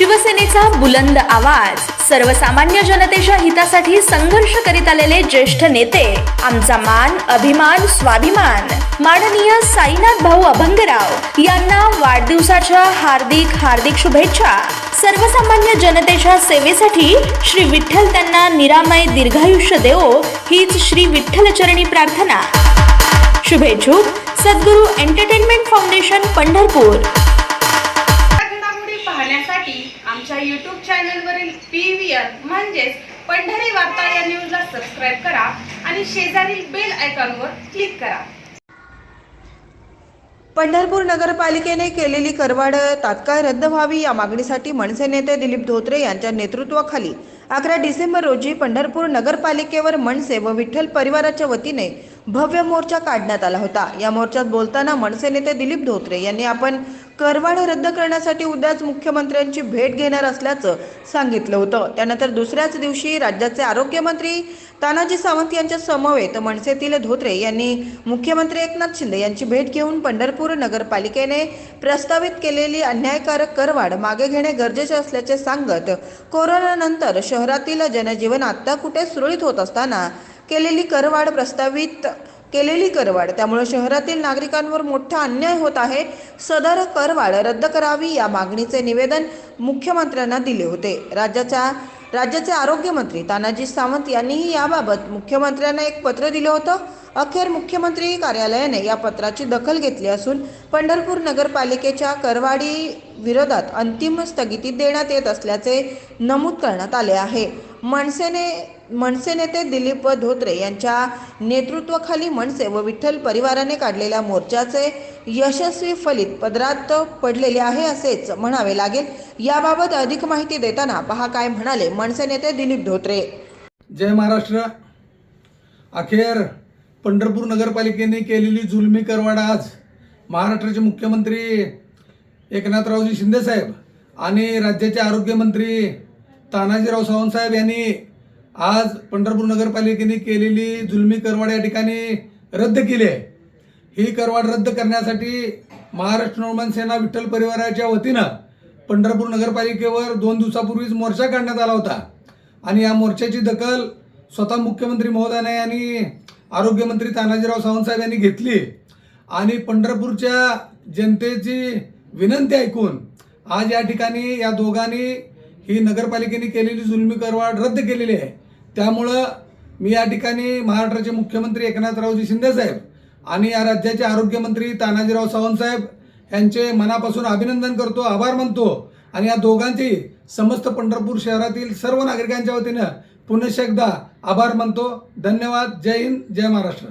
शिवसेनेचा बुलंद आवाज. सर्वसामान्य जनतेच्या हितासाठी संघर्ष करीत आलेले ज्येष्ठ नेते. आमचा मान अभिमान स्वाभिमान. माननीय साईनाथ भाऊ अभंगराव यांना वाढदिवसाच्या हार्दिक हार्दिक शुभेच्छा. सर्वसामान्य जनतेच्या सेवेसाठी श्री विठ्ठल त्यांना निरामय दीर्घायुष्य देवो हीच श्री विठ्ठलचरणी प्रार्थना. शुभेच्छुक Sadguru entertainment foundation Pandharpur. YouTube चॅनलवरील P V R म्हणजेच पंढरी वार्ता या न्यूजला सबस्क्राईब करा आणि शेजारील बेल आयकॉनवर क्लिक करा. पंढरपूर नगरपालिकेने केलेली करवाढ तात्काळ रद्द व्हावी या मागणीसाठी मनसे नेते दिलीप धोत्रे यांच्या नेतृत्वाखाली अकरा डिसेंबर रोजी पंढरपूर नगरपालिकेवर मनसे व विठ्ठल परिवाराच्या वतीने भव्य मोर्चा काढण्यात आला होता. या मोर्चात बोलताना मनसे नेते दिलीप धोत्रे यांनी आपण करवाढ रद्द करण्यासाठी उद्याच मुख्यमंत्र्यांची भेट घेणार असल्याचं सांगितलं होतं. त्यानंतर दुसऱ्याच दिवशी राज्याचे आरोग्यमंत्री तानाजी सावंत यांच्या समवेत मनसेतील धोत्रे यांनी मुख्यमंत्री एकनाथ शिंदे यांची भेट घेऊन पंढरपूर नगरपालिकेने प्रस्तावित केलेली अन्यायकारक करवाढ मागे घेणे गरजेचे असल्याचे सांगत कोरोनानंतर शहरातील जनजीवन आत्ता कुठे सुरळीत होत असताना केलेली करवाढ प्रस्तावित केलेली करवाढ. त्यामुळे शहरातील नागरिकांवर मोठा अन्याय होत आहे. सदर करवाढ रद्द करावी या मागणीचे निवेदन मुख्यमंत्र्यांना दिले होते. राज्याच्या राज्याचे आरोग्यमंत्री तानाजी सावंत यांनीही याबाबत मुख्यमंत्र्यांना एक पत्र दिलं होतं. अखेर मुख्यमंत्री कार्यालयाने या पत्राची दखल घेतली असून पंढरपूर नगरपालिकेच्या करवाडी विरोधात अंतिम स्थगिती देण्यात येत असल्याचे नमूद करण्यात आले आहे. मनसेने मनसे नेते दिलीप धोत्रे यांच्या नेतृत्वाखाली मनसे व विठ्ठल परिवाराने काढलेल्या मोर्चाचे यशस्वी फलित पदरात पडलेले आहे असेच म्हणावे लागेल. याबाबत अधिक माहिती देताना पहा काय म्हणाले मनसे नेते दिलीप धोत्रे. जय महाराष्ट्र. अखेर पंढरपूर नगरपालिकेने केलेली जुलमी करवाड आज महाराष्ट्राचे मुख्यमंत्री एकनाथरावजी शिंदेसाहेब आणि राज्याचे आरोग्यमंत्री तानाजीराव सावंतसाहेब यांनी आज पंढरपूर नगरपालिकेने केलेली जुलमी करवाड या ठिकाणी रद्द केली आहे. ही करवाड रद्द करण्यासाठी महाराष्ट्र नवमान सेना विठ्ठल परिवाराच्या वतीनं पंढरपूर नगरपालिकेवर दोन दिवसापूर्वीच मोर्चा काढण्यात आला होता. आणि या मोर्चाची दखल स्वतः मुख्यमंत्री महोदयाने आणि आरोग्यमंत्री तानाजीराव सावंतसाहेब यांनी घेतली. आणि पंढरपूरच्या जनतेची विनंती ऐकून आज या ठिकाणी या दोघांनी ही नगरपालिकेने केलेली जुलमी करवाढ रद्द केलेली आहे. त्यामुळं मी या ठिकाणी महाराष्ट्राचे मुख्यमंत्री एकनाथरावजी शिंदेसाहेब आणि या राज्याचे आरोग्यमंत्री तानाजीराव सावंतसाहेब यांचे मनापासून अभिनंदन करतो आभार मानतो. आणि या दोघांची समस्त पंढरपूर शहरातील सर्व नागरिकांच्या वतीनं पुनश्च एकदा आभार मानतो. धन्यवाद. जय हिंद. जय महाराष्ट्र.